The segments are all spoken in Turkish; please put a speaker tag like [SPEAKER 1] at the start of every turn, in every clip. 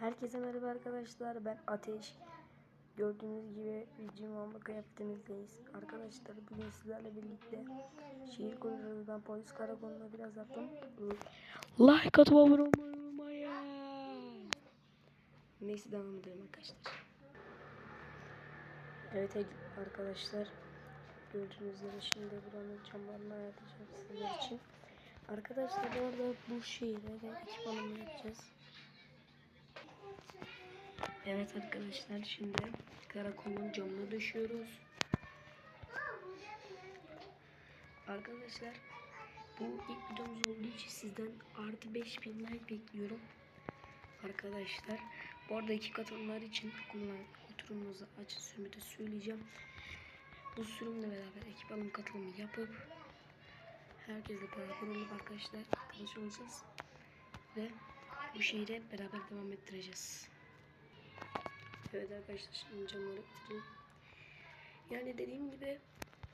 [SPEAKER 1] Herkese merhaba arkadaşlar. Ben Ateş. Gördüğünüz gibi bir cimama kıyafetimizdeyiz. Arkadaşlar bugün sizlerle birlikte şehir koridorundan polis karakoluna biraz yaptım. Like atıp abone olmayı unutmayın. Neyse devam edelim arkadaşlar. Evet arkadaşlar. Gördüğünüz gibi şimdi buranın camlarını ayarlayacağım sizler için. Arkadaşlar bu arada bu şehire de ekipmanımı yapacağız. Evet arkadaşlar şimdi karakolun camını düşüyoruz. Arkadaşlar bu ilk videomuz olduğu için sizden artı 5000 like bekliyorum. Arkadaşlar bu arada iki katılımlar için kullan oturumunuzu açın sürümü de söyleyeceğim. Bu sürümle beraber ekip alım katılımı yapıp herkesle beraber olup arkadaşlar arkadaş. Ve bu şehri hep beraber devam ettireceğiz. Evet arkadaşlar şimdi camları bitirdim. Yani dediğim gibi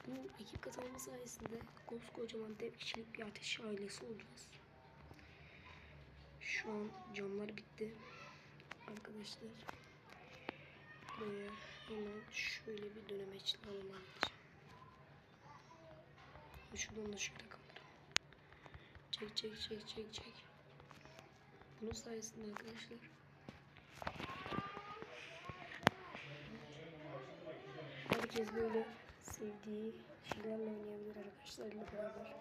[SPEAKER 1] bu ekip kazanma sayesinde koskocaman dev kişilik bir ateş ailesi olacağız. Şu an camlar bitti. Arkadaşlar buraya hemen şöyle bir dönemeçli alanı alacağım. Şuradan da şöyle kalırım. Çek çek çek çek çek. Bunun sayesinde arkadaşlar herkes böyle sevdiği şeylerle oynayabilir arkadaşlarıyla beraber.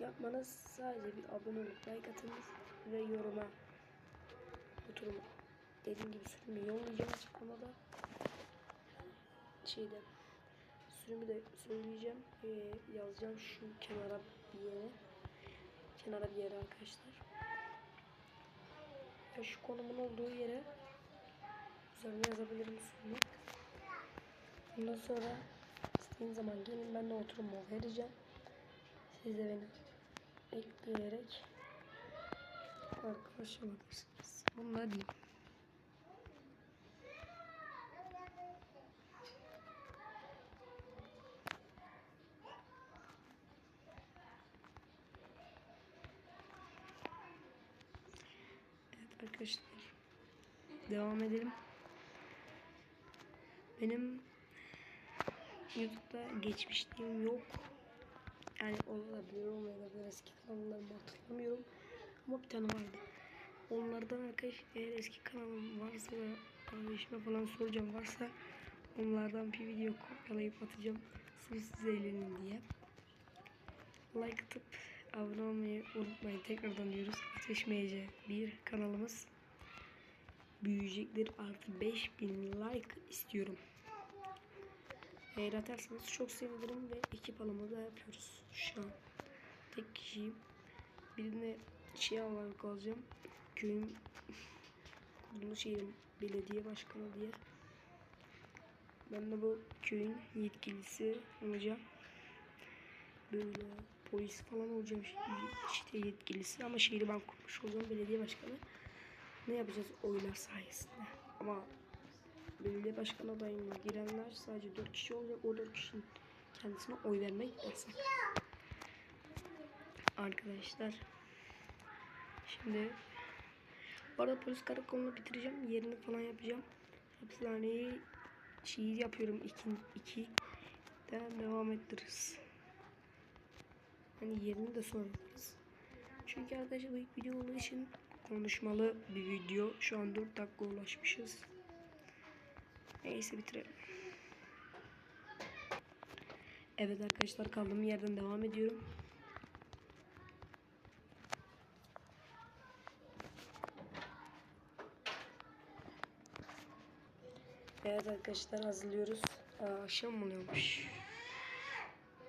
[SPEAKER 1] Yapmanız sadece bir abone olup like atınız ve yoruma oturum dediğim gibi sürümü yollayacağım açıklamada. Şeyde sürümü de söyleyeceğim. Ee, yazacağım şu kenara bir yere. Kenara bir yere arkadaşlar. Ya şu konumun olduğu yere üzerine yazabilirim sürümü. Ondan sonra istediğiniz zaman gelin ben de oturumu vereceğim. Siz de beni ekleyerek arkadaş olabilirsiniz. Bunlar. Evet arkadaşlar. Devam edelim. Benim YouTube'da geçmişliğim yok. Yani olabilir olmayabilir eski kanallarımı hatırlamıyorum. Ama bir tane vardı. Onlardan arkadaş eğer eski kanalım varsa da kardeşime falan soracağım varsa onlardan bir video kopyalayıp atacağım. Sırf size eğlenin diye. Like atıp abone olmayı unutmayın. Tekrardan diyoruz. Ateş MC bir kanalımız büyüyecektir. Artı 5000 like istiyorum. Eğer atarsanız çok sevinirim ve ekip alımı da yapıyoruz şu an. Tek kişiyim. Birine şey olarak alacağım. Köyün kurulu şehrin belediye başkanı diye. Ben de bu köyün yetkilisi olacağım. Böyle polis falan olacağım işte yetkilisi ama şehri ben kurmuş olacağım belediye başkanı. Ne yapacağız oylar sayesinde. Ama belediye başkan adayına girenler sadece 4 kişi olacak. O 4 kişinin kendisine oy vermek yasak. Arkadaşlar. Şimdi bu arada polis karakolunu bitireceğim. Yerini falan yapacağım. Hapishaneyi şiir yapıyorum. 2 iki, den devam ettiririz. Hani yerini de sonra yaparız. Çünkü arkadaşlar bu ilk video olduğu için konuşmalı bir video. Şu an 4 dakika ulaşmışız. Neyse bitirelim. Evet arkadaşlar kaldığım yerden devam ediyorum. Evet arkadaşlar hazırlıyoruz. Aa, akşam mı oluyormuş?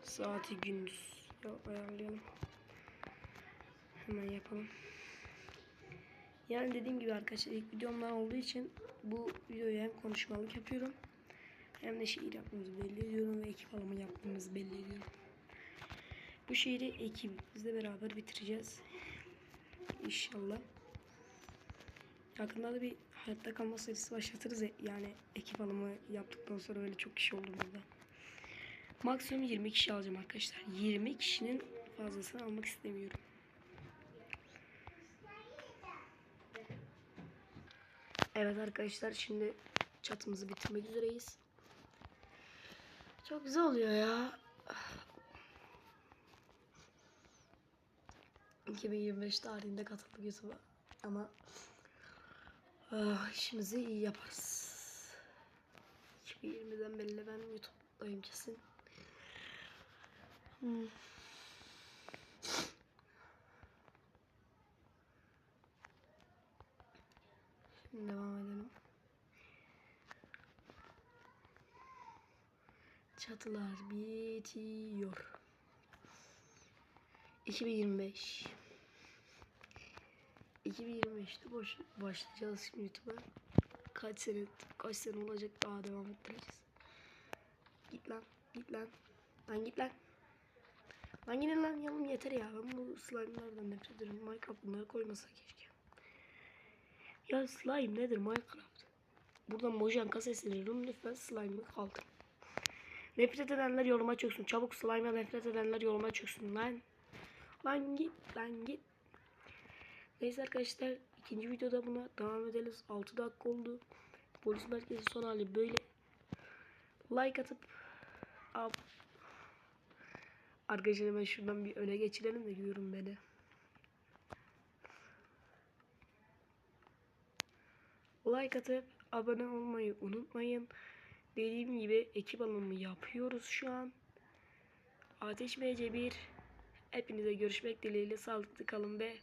[SPEAKER 1] Saati gündüz. Ya, ayarlayalım. Hemen yapalım. Yani dediğim gibi arkadaşlar ilk videomdan olduğu için bu videoyu hem konuşmalık yapıyorum hem de şiir yaptığımızı belli ediyorum ve ekip alımı yaptığımızı belli ediyorum. Bu şiiri ekibimizle beraber bitireceğiz. İnşallah. Yakında da bir hayatta kalma serisi başlatırız. Yani ekip alımı yaptıktan sonra öyle çok kişi oldu burada. Maksimum 20 kişi alacağım arkadaşlar. 20 kişinin fazlasını almak istemiyorum. Evet arkadaşlar şimdi çatımızı bitirmek üzereyiz. Çok güzel oluyor ya. 2025 tarihinde katıldık YouTube'a. Ama ah, işimizi iyi yaparız. 2020'den belli ben YouTube'dayım kesin. Hmm. Şimdi devam edelim. Çatılar bitiyor. 2025 2025'te boş başlayacağız şimdi YouTube'a. Kaç sene kaç sene olacak daha devam ettireceğiz. Git lan, git lan. Lan git lan. Lan gidin lan yalım yeter ya. Ben bu slime'lardan nefret ederim. Minecraft bunları koymasa keşke. Ya slime nedir Minecraft? Buradan Mojang sesleniyorum. Lütfen slime'ı kaldır. Nefret edenler yoruma çöksün. Çabuk slime'a nefret edenler yoruma çöksün lan. Lan git lan git. Neyse arkadaşlar ikinci videoda buna devam ederiz. 6 dakika oldu. Polis merkezi son hali böyle. Like atıp ab Arkadaşlar hemen şuradan bir öne geçirelim de görün beni. Like atıp abone olmayı unutmayın. Dediğim gibi ekip alımı yapıyoruz şu an. Ateş MC1 Hepinize görüşmek dileğiyle sağlıklı kalın ve